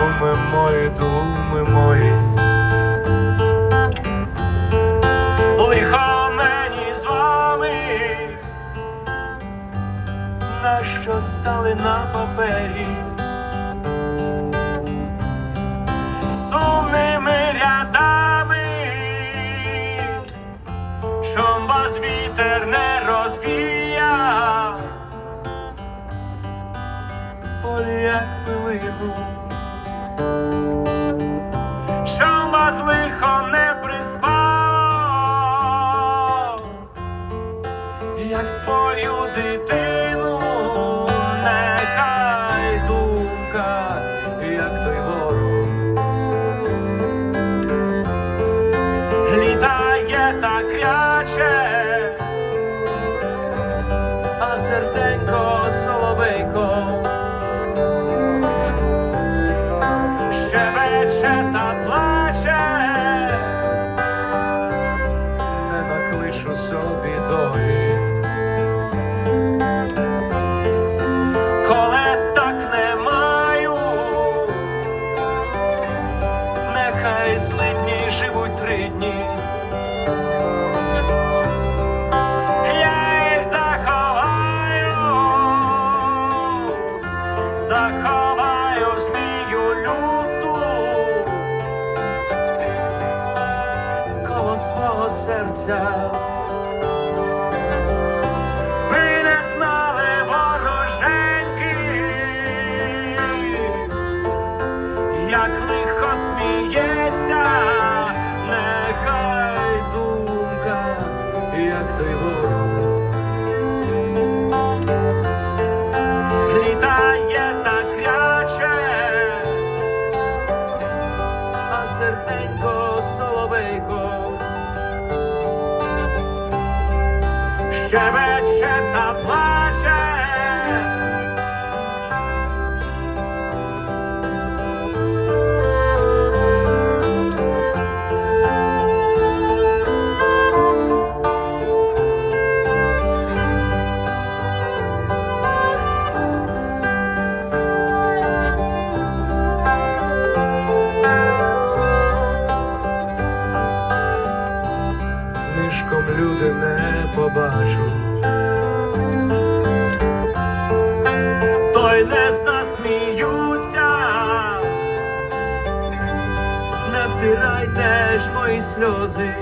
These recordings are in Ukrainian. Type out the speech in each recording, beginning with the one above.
думи мої, думи мої. Лихо мені з вами, на що стали на папері. Сумними рядами, щоб вас вітер не розвіяв, в полі як пилину, щоб вас лихо не приспав, як свою дитину, нехай думка, як той ворог. літає так кряче, а серденько соловейко серця. Ви не знали вороженьки, як лихо сміється, нехай думка, як той ворог. Літає так кряче, а серденько соловейко щебече та плаче. Нишком люди не побачуть, той не засміються, не втирайте ж мої сльози.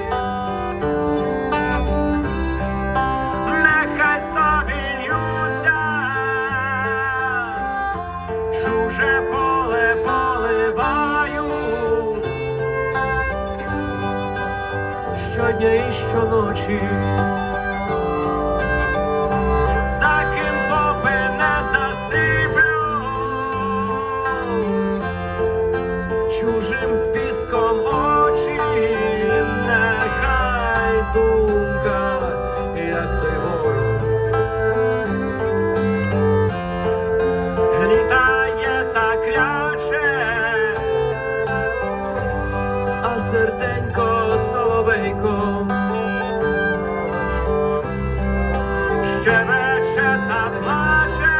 Щодня і щоночі. За ким попи не засиплю, чужим піском очі, нехай думка, як той ворог. Літає так кряче, а серденько щебече та плаче,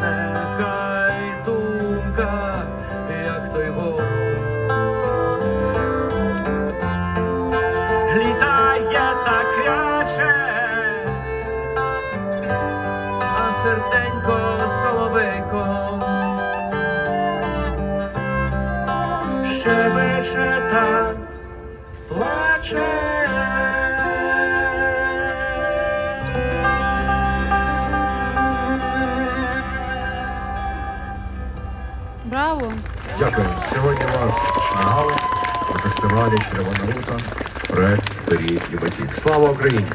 нехай думка, як той ворог. Літає так кряче, а серденько соловейко щебече та плаче. Дякую. Сьогодні у нас фінал на фестивалі Червона рута. Проект Пиріг і батіг. Слава Україні!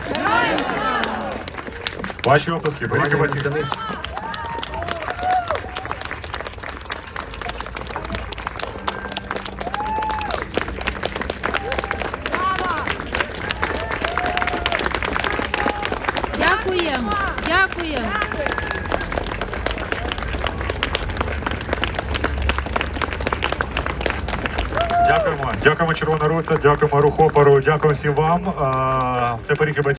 Ваші оплески. Денис. Дякуємо! Дякуємо! Дякуємо. Дякуємо, Червона рута, дякуємо Рухопору, дякуємо всім вам. Це Батіг.